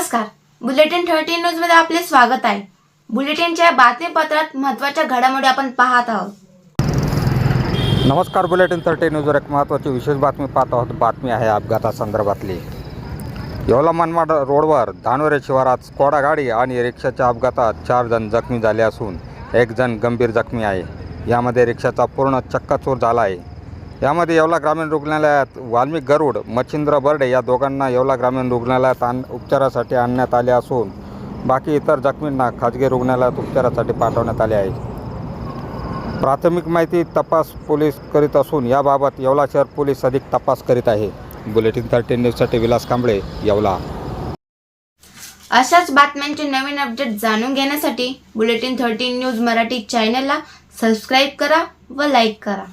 नमस्कार. Bulletin thirteen न्यूजमध्ये आपले स्वागत आहे. बुलेटिनच्या बातमीपत्रात महत्त्वाच्या घडामोडी आपण पाहत आहोत. नमस्कार बुलेटिन थर्टी न्यूजवर एक महत्त्वाची विशेष बातमी पाहत आहोत. बातमी आहे अपघातासंदर्भातली येवला मनमाड रोडवर धानोरे शिवारात स्कॉडा गाडी आणि रिक्षाच्या अपघातात चार जण जखमी झाले असून एक जण गंभीर जखमी आहे. यामध्ये रिक्षाचा पूर्ण चक्काचूर झाला आहे. यामध्ये येवला ग्रामीण रुग्णालयात वाल्मिक गरुड मच्छिंद्र बर्डे या दोघांना येवला ग्रामीण रुग्णालयात आण उपचारासाठी आणण्यात आले असून बाकी इतर जखमींना खाजगी रुग्णालयात उपचारासाठी पाठवण्यात आले आहे. प्राथमिक माहिती तपास पोलीस करीत असून याबाबत येवला शहर पोलीस अधिक तपास करीत आहे. बुलेटिन थर्टीन न्यूजसाठी विलास कांबळे येवला. अशाच बातम्यांचे नवीन अपडेट जाणून घेण्यासाठी बुलेटिन थर्टीन न्यूज मराठी चॅनलला सबस्क्राईब करा व लाईक करा.